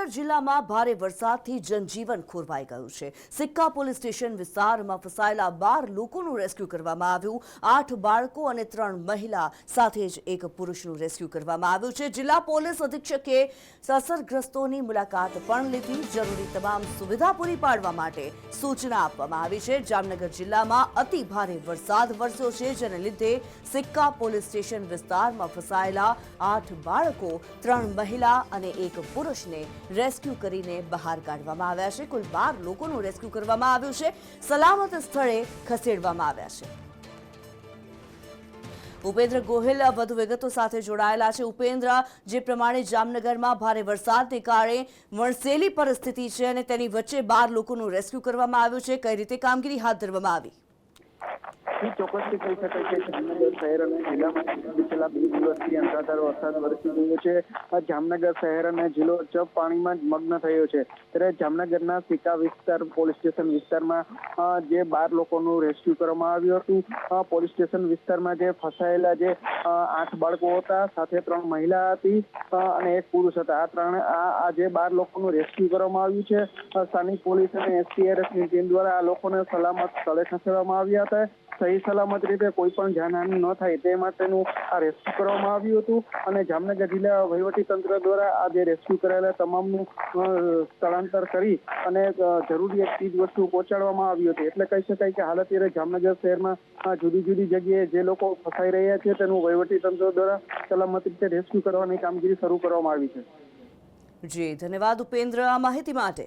જામનગર જિલ્લામાં ભારે વરસાદથી જનજીવન ખોરવાઈ ગયું છે. સિક્કા પોલીસ સ્ટેશન વિસ્તારમાં ફસાયેલા બાર લોકોનું રેસ્ક્યુ કરવામાં આવ્યું. આઠ બાળકો અને ત્રણ મહિલા સાથે જ એક પુરુષનું રેસ્ક્યુ કરવામાં આવ્યું છે. જિલ્લા પોલીસ અધિક્ષકે અસરગ્રસ્તોની મુલાકાત પણ લીધી. જરૂરી તમામ સુવિધા પૂરી પાડવા માટે સૂચના આપવામાં આવી છે. જામનગર જિલ્લામાં અતિ ભારે વરસાદ વરસ્યો છે, જેને લીધે સિક્કા પોલીસ સ્ટેશન વિસ્તારમાં ફસાયેલા આઠ બાળકો, ત્રણ મહિલા અને એક પુરુષને રેસ્ક્યુ કરીને બહાર કાઢવામાં આવ્યા છે. કુલ બાર લોકોનું રેસ્ક્યુ કરવામાં આવ્યું છે. સલામત સ્થળે ખસેડવામાં આવ્યા છે. ઉપેન્દ્ર ગોહિલ વધુ વિગતો સાથે જોડાયેલા છે. ઉપેન્દ્ર, જે પ્રમાણે જામનગરમાં ભારે વરસાદને કારણે વણસેલી પરિસ્થિતિ છે અને તેની વચ્ચે બાર લોકોનું રેસ્ક્યુ કરવામાં આવ્યું છે. કઈ રીતે કામગીરી હાથ ધરવામાં આવી? એ ચોક્કસથી કહી શકાય કે જામનગર શહેર અને જિલ્લામાં છેલ્લા બે દિવસથી અનરાધાર વરસાદ વરસી રહ્યો છે. આ જામનગર શહેર અને જિલ્લો ચપ પાણીમાં મગ્ન થયો છે. ત્યારે જામનગરના સિકા વિસ્તાર, પોલીસ સ્ટેશન વિસ્તારમાં જે બાર લોકોનું રેસ્ક્યુ કરવામાં આવ્યું હતું. પોલીસ સ્ટેશન વિસ્તારમાં જે ફસાયેલા જે આઠ બાળકો હતા, સાથે ત્રણ મહિલા હતી અને એક પુરુષ હતા. આ ત્રણ, આ જે બાર લોકોનું રેસ્ક્યુ કરવામાં આવ્યું છે સ્થાનિક પોલીસ અને એસટીઆરએફની ટીમ દ્વારા આ લોકોને સલામત સ્થળે ખસેડવામાં આવ્યા હતા. સહી સલામત રીતે કોઈ પણ જાનહાનિ ન થાય તે માટેનું આ રેસ્ક્યુ કરવામાં આવ્યું હતું અને જામનગર જિલ્લા વહીવટી તંત્ર દ્વારા આ જે રેસ્ક્યુ કરાયેલા તમામનું સ્થળાંતર કરી અને જરૂરી એક ચીજ વસ્તુ પહોંચાડવામાં આવી હતી. એટલે કહી શકાય કે હાલ અત્યારે જામનગર શહેરમાં જુદી જુદી જગ્યાએ જે લોકો ફસાઈ રહ્યા છે તેનું વહીવટી તંત્ર દ્વારા સલામત રીતે રેસ્ક્યુ કરવાની કામગીરી શરૂ કરવામાં આવી છે. જી, ધન્યવાદ ઉપેન્દ્ર આ માહિતી માટે.